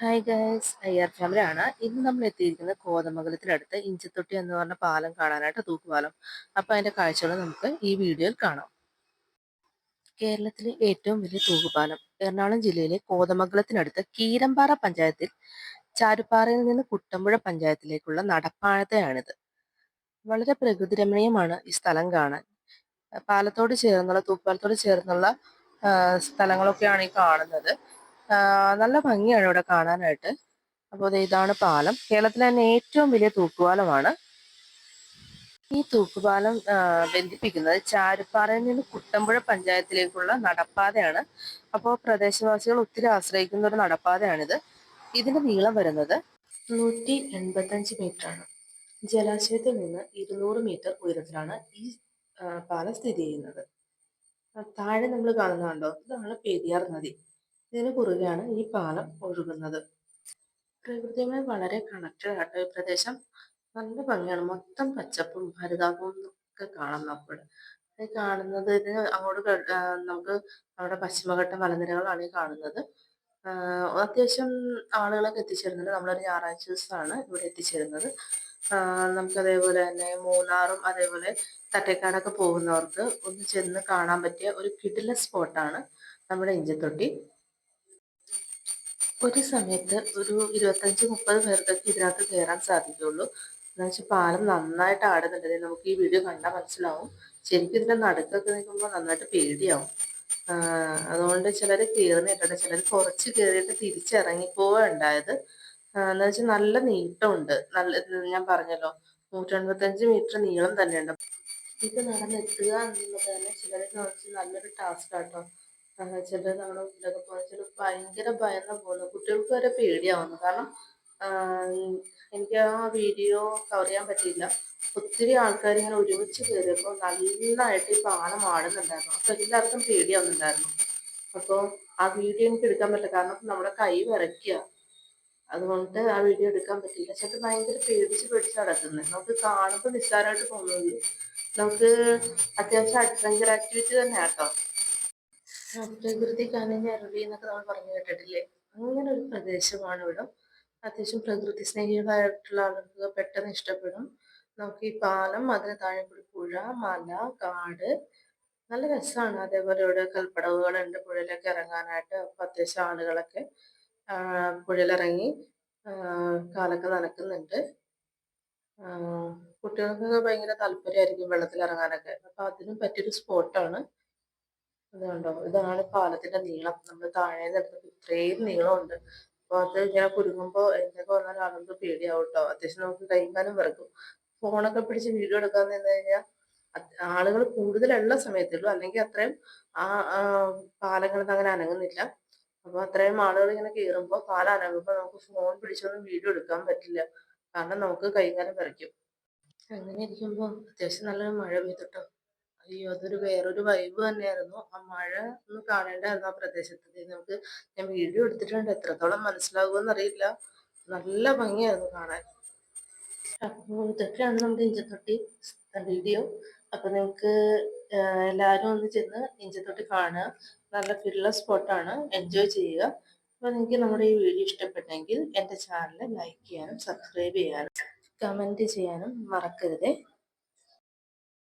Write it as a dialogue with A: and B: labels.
A: Hi guys I R family ആണ്. ഇന്ന് നമ്മൾ എത്തിയിരിക്കുന്നത് കോതമംഗലത്തിനടുത്ത് ഇഞ്ചിത്തൊട്ടി എന്ന് പറഞ്ഞ പാലം കാണാനായിട്ട് തൂക്കുപാലം അപ്പോൾ അതിന്റെ കാഴ്ചകൾ നമുക്ക് ഈ വീഡിയോയിൽ കാണാം. കേരളത്തിലെ ഏറ്റവും വലിയ തൂക്കുപാലം എറണാകുളം ജില്ലയിലെ കോതമംഗലത്തിനടുത്ത് കീരമ്പാറ പഞ്ചായത്തിൽ ചാരുപ്പാറയിൽ നിന്ന് കുട്ടമ്പുഴ പഞ്ചായത്തിലേക്കുള്ള നടപ്പാഴത്തെയാണിത് വളരെ പ്രകൃതിരമണീയമാണ് ഈ സ്ഥലം കാണാൻ. പാലത്തോട് ചേർന്നുള്ള തൂക്കുപാലത്തോട് ചേർന്നുള്ള സ്ഥലങ്ങളൊക്കെയാണ് ഈ കാണുന്നത്. നല്ല ഭംഗിയാണ് ഇവിടെ കാണാനായിട്ട്. അപ്പോൾ ഇതാണ് പാലം. കേരളത്തിലെ തന്നെ ഏറ്റവും വലിയ തൂക്കുപാലമാണ്. ഈ തൂക്കുപാലം ബന്ധിപ്പിക്കുന്നത് ചാരുപ്പാറയിൽ നിന്ന് കുട്ടമ്പുഴ പഞ്ചായത്തിലേക്കുള്ള നടപ്പാതയാണ്. അപ്പോൾ പ്രദേശവാസികൾ ഒത്തിരി ആശ്രയിക്കുന്ന ഒരു നടപ്പാതയാണിത്. ഇതിന്റെ നീളം വരുന്നത് നൂറ്റി എൺപത്തഞ്ച് ആണ് ജലാശയത്തിൽ നിന്ന് ഇരുന്നൂറ് മീറ്റർ ഉയരത്തിലാണ് ഈ പാലം സ്ഥിതി ചെയ്യുന്നത്. താഴെ നമ്മൾ കാണുന്നുണ്ടോ ഇതാണ് പെരിയാർ നദി. ഇതിന് കുറുകെയാണ് ഈ പാലം ഒഴുകുന്നത്. പ്രകൃതിയുമായി വളരെ കണക്റ്റഡ് ആയിട്ട് ഈ പ്രദേശം നല്ല ഭംഗിയാണ്. മൊത്തം പച്ചപ്പും ഹരിതാപവും ഒക്കെ കാണാം നമുക്ക് ഈ കാണുന്നത് ഇതിന് അങ്ങോട്ട് നമുക്ക് അവിടെ പശ്ചിമഘട്ട മലനിരകളാണ് ഈ കാണുന്നത്. അത്യാവശ്യം ആളുകളൊക്കെ എത്തിച്ചേരുന്നുണ്ട്. നമ്മളൊരു ഞായറാഴ്ച ദിവസമാണ് ഇവിടെ എത്തിച്ചേരുന്നത്. നമുക്ക് അതേപോലെ തന്നെ മൂന്നാറും അതേപോലെ തട്ടേക്കാടൊക്കെ പോകുന്നവർക്ക് ഒന്ന് ചെന്ന് കാണാൻ പറ്റിയ ഒരു കിടില സ്പോട്ടാണ് നമ്മുടെ ഇഞ്ചത്തൊട്ടി. ഒരു സമയത്ത് ഒരു ഇരുപത്തഞ്ച് മുപ്പത് പേർക്കൊക്കെ ഇതിനകത്ത് കയറാൻ സാധിക്കുള്ളൂ. എന്ന് വെച്ചാൽ പാലം നന്നായിട്ട് ആടുന്നുണ്ട്. നമുക്ക് ഈ വീഡിയോ കണ്ടാൽ മനസ്സിലാവും. ശരിക്കും ഇതിന്റെ നടുക്കൊക്കെ നിൽക്കുമ്പോൾ നന്നായിട്ട് പേടിയാവും. അതുകൊണ്ട് ചിലർ കയറുന്നിട്ടുണ്ട് ചിലർ കുറച്ച് കയറിയിട്ട് തിരിച്ചിറങ്ങിപ്പോവാ ഉണ്ടായത്. എന്ന് വെച്ചാൽ നല്ല നീട്ടമുണ്ട്. നല്ല ഞാൻ പറഞ്ഞല്ലോ നൂറ്റൻപത്തഞ്ച് മീറ്റർ നീളം തന്നെയുണ്ട്. ഇത് നടന്നെത്തുക എന്നുള്ളത് തന്നെ ചിലരെ നല്ലൊരു ടാസ്ക് ആട്ടോ ചിലർ നമ്മുടെ വീട്ടിലൊക്കെ പോകുന്ന ചില ഭയങ്കര ഭയന്ന പോകുന്നു കുട്ടികൾക്ക് വരെ പേടിയാവുന്നു. കാരണം എനിക്ക് ആ വീഡിയോ കവർ ചെയ്യാൻ പറ്റിയില്ല. ഒത്തിരി ആൾക്കാർ ഇങ്ങനെ ഒരുമിച്ച് കയറിയപ്പോൾ നന്നായിട്ട് ഈ പാലം ആടുന്നുണ്ടായിരുന്നു അപ്പോൾ എല്ലാവർക്കും പേടിയാവുന്നുണ്ടായിരുന്നു. അപ്പോൾ ആ വീഡിയോ എനിക്ക് എടുക്കാൻ പറ്റില്ല. കാരണം നമ്മുടെ കൈ വിറയ്ക്കുക. അതുകൊണ്ട് ആ വീഡിയോ എടുക്കാൻ പറ്റില്ല ചേട്ടൻ ഭയങ്കര പേടിച്ച് പേടിച്ച് നടക്കുന്നത് നമുക്ക് കാണുമ്പോൾ നിസ്സാരമായിട്ട് തോന്നുന്നു നമുക്ക് അത്യാവശ്യം അഡ്വഞ്ചർ ആക്ടിവിറ്റി തന്നെ ആട്ടോ പ്രകൃതി കനിഞ്ഞ അരുളി എന്നൊക്കെ നമ്മൾ പറഞ്ഞു കേട്ടിട്ടില്ലേ? അങ്ങനെ ഒരു പ്രദേശമാണ് ഇവിടെ. അത്യാവശ്യം പ്രകൃതി സ്നേഹികളായിട്ടുള്ള ആളുകൾക്ക് പെട്ടെന്ന് ഇഷ്ടപ്പെടും. നമുക്ക് ഈ പാലം അതിന് താഴെ കൂടി പുഴ മല കാട്. നല്ല രസമാണ് അതേപോലെ ഇവിടെ കൽപ്പടവുകളുണ്ട്. പുഴയിലൊക്കെ ഇറങ്ങാനായിട്ട് അപ്പൊ അത്യാവശ്യം ആളുകളൊക്കെ പുഴയിലിറങ്ങി കാലൊക്കെ നനക്കുന്നുണ്ട്. കുട്ടികൾക്കൊക്കെ ഭയങ്കര താല്പര്യമായിരിക്കും വെള്ളത്തിൽ ഇറങ്ങാനൊക്കെ അപ്പൊ അതിനും പറ്റിയൊരു സ്പോട്ടാണ്. അതുകൊണ്ടോ ഇതാണ് പാലത്തിന്റെ നീളം. നമ്മൾ താഴെ എടുത്തപ്പോൾ ഇത്രയും നീളമുണ്ട്. അപ്പൊ അത് ഇങ്ങനെ കുരുങ്ങുമ്പോ എന്തൊക്കെ വന്നാലും ആളുകൾക്ക് പേടിയാവും കേട്ടോ അത്യാവശ്യം നമുക്ക് കൈകാലം വിറക്കും. ഫോണൊക്കെ പിടിച്ച് വീഡിയോ എടുക്കാൻ നിന്ന് കഴിഞ്ഞാൽ ആളുകൾ കൂടുതലുള്ള സമയത്തുള്ളൂ അല്ലെങ്കിൽ അത്രയും ആ പാലങ്ങളിൽ നിന്ന് അങ്ങനെ അനങ്ങുന്നില്ല. അപ്പൊ അത്രയും ആളുകൾ ഇങ്ങനെ കയറുമ്പോൾ പാലം അനങ്ങുമ്പോൾ നമുക്ക് ഫോൺ പിടിച്ചൊന്നും വീഡിയോ എടുക്കാൻ പറ്റില്ല. കാരണം നമുക്ക് കൈകാലം വിറയ്ക്കും അങ്ങനെ ഇരിക്കുമ്പോൾ അത്യാവശ്യം നല്ലൊരു മഴ പെയ്തിട്ടോ അയ്യോ അതൊരു വേറൊരു വൈബ് തന്നെയായിരുന്നു. ആ മഴ ഒന്ന് കാണേണ്ടായിരുന്നു ആ പ്രദേശത്ത്. നമുക്ക് ഞാൻ വീഡിയോ എടുത്തിട്ടുണ്ട്. എത്രത്തോളം മനസ്സിലാകുമെന്ന് അറിയില്ല. നല്ല ഭംഗിയായിരുന്നു കാണാൻ. അപ്പോൾ ഇതൊക്കെയാണ് നമ്മുടെ ഇഞ്ചത്തൊട്ടി വീഡിയോ അപ്പൊ നിങ്ങൾക്ക് എല്ലാവരും ഒന്ന് ചെന്ന് ഇഞ്ചത്തൊട്ടി കാണുക. നല്ല ഫില്ല സ്പോട്ടാണ് എൻജോയ് ചെയ്യുക. അപ്പോൾ നിങ്ങൾക്ക് നമ്മുടെ ഈ വീഡിയോ ഇഷ്ടപ്പെട്ടെങ്കിൽ എന്റെ ചാനൽ ലൈക്ക് ചെയ്യാനും സബ്സ്ക്രൈബ് ചെയ്യാനും കമന്റ് ചെയ്യാനും മറക്കരുതേ.